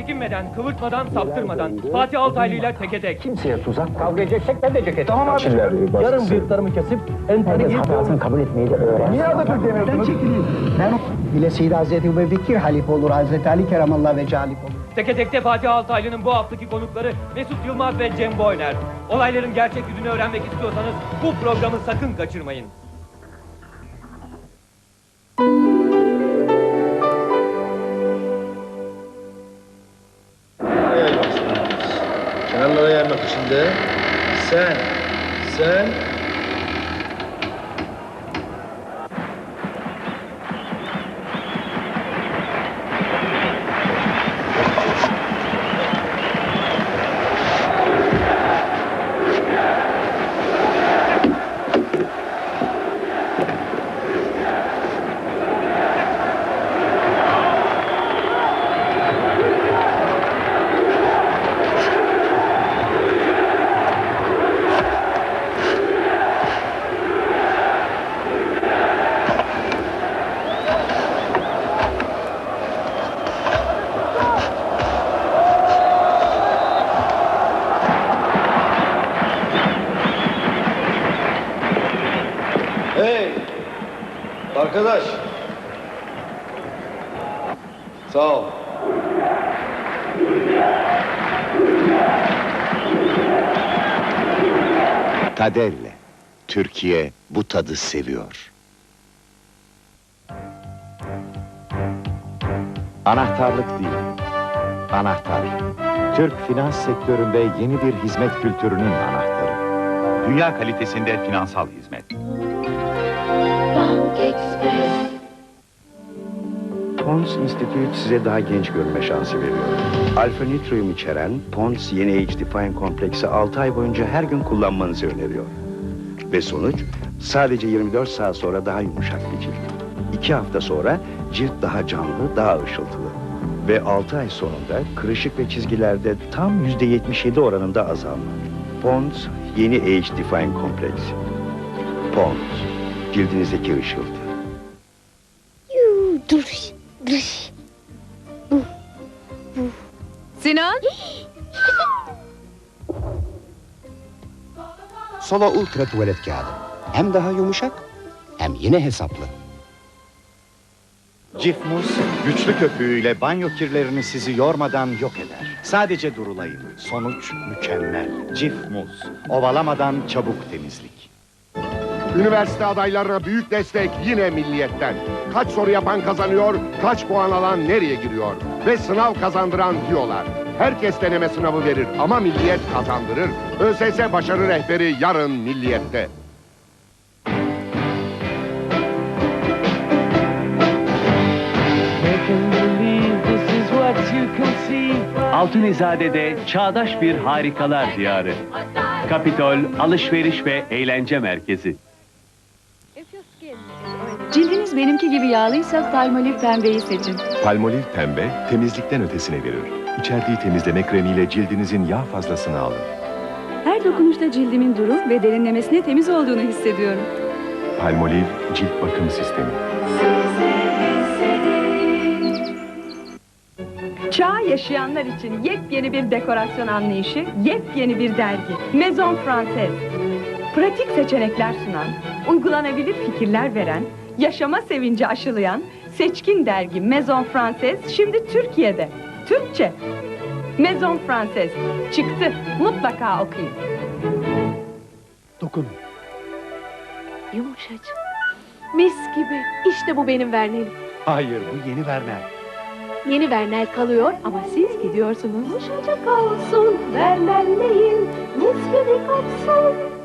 çekinmeden, kıvırtmadan, saptırmadan. Fatih Altaylı ile teke tek. Kimseye tuzak Kavga edeceksek ben de ceket. Tamam abi. Yarın bıyıklarımı kesip enteri Herkes hatasını giyip kabul etmeyi de öğrensin. Niye Atatürk demiyorsunuz? Ben bile Seyyid Hazreti Ebu Bekir halife olur, Hazreti Ali Keramallah ve Calip olur. Teke tekte Fatih Altaylı'nın bu haftaki konukları Mesut Yılmaz ve Cem Boyner. Olayların gerçek yüzünü öğrenmek istiyorsanız bu programı sakın kaçırmayın. Kenarlara yaymak için de sen, sen Hey! Arkadaş! Sağ ol. Kaderle Türkiye bu tadı seviyor. Anahtarlık değil, anahtar. Türk finans sektöründe yeni bir hizmet kültürünün anahtarı. Dünya kalitesinde finansal hizmet. Pons Institute size daha genç görünme şansı veriyor. Alfa Nitro'yum içeren Pons Yeni Age Define kompleksi 6 ay boyunca her gün kullanmanızı öneriyor. Ve sonuç sadece 24 saat sonra daha yumuşak bir cilt. 2 hafta sonra cilt daha canlı, daha ışıltılı. Ve 6 ay sonunda kırışık ve çizgilerde tam %77 oranında azalma. Pons Yeni Age Define kompleksi. Pons, cildinizdeki ışıltı. Yuu, dur, dur. Sinan? Solo Ultra tuvalet kağıdı. Hem daha yumuşak, hem yine hesaplı. Cifmus, güçlü köpüğüyle banyo kirlerini sizi yormadan yok eder. Sadece durulayın. Sonuç mükemmel. Cifmus, ovalamadan çabuk temizlik. Üniversite adaylarına büyük destek yine milliyetten. Kaç soru yapan kazanıyor, kaç puan alan nereye giriyor? Ve sınav kazandıran diyorlar. Herkes deneme sınavı verir ama milliyet kazandırır. ÖSS başarı rehberi yarın milliyette. Altunizade'de çağdaş bir harikalar diyarı. Kapitol, alışveriş ve eğlence merkezi. Cildiniz benimki gibi yağlıysa Palmolive pembeyi seçin. Palmolive pembe temizlikten ötesine verir. İçerdiği temizleme kremiyle cildinizin yağ fazlasını alır. Her dokunuşta cildimin duru ve derinlemesine temiz olduğunu hissediyorum. Palmolive cilt bakım sistemi. Çağ yaşayanlar için yepyeni bir dekorasyon anlayışı, yepyeni bir dergi. Maison Française. Pratik seçenekler sunan, uygulanabilir fikirler veren, yaşama sevinci aşılayan seçkin dergi Maison Française şimdi Türkiye'de. Türkçe. Maison Française. Çıktı. Mutlaka okuyun. Dokun. Yumuşacık. Mis gibi. İşte bu benim Vernel'im. Hayır, bu yeni Werner. Yeni Vernel kalıyor ama siz gidiyorsunuz. Yumuşacık olsun, Vernel'leyin, mis gibi koksun.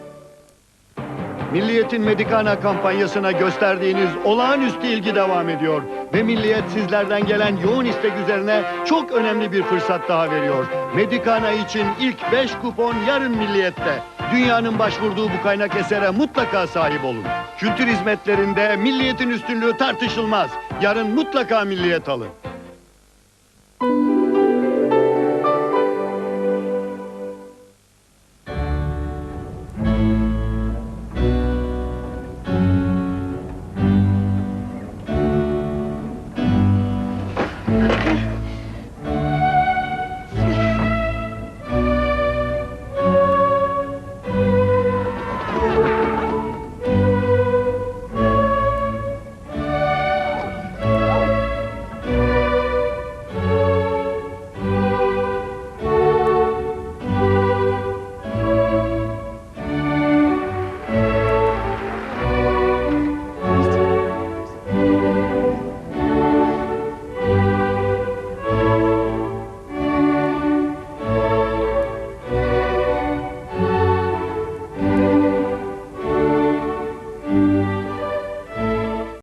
Milliyet'in Medikana kampanyasına gösterdiğiniz olağanüstü ilgi devam ediyor. Ve Milliyet sizlerden gelen yoğun istek üzerine çok önemli bir fırsat daha veriyor. Medikana için ilk 5 kupon yarın Milliyet'te. Dünyanın başvurduğu bu kaynak esere mutlaka sahip olun. Kültür hizmetlerinde Milliyet'in üstünlüğü tartışılmaz. Yarın mutlaka Milliyet alın.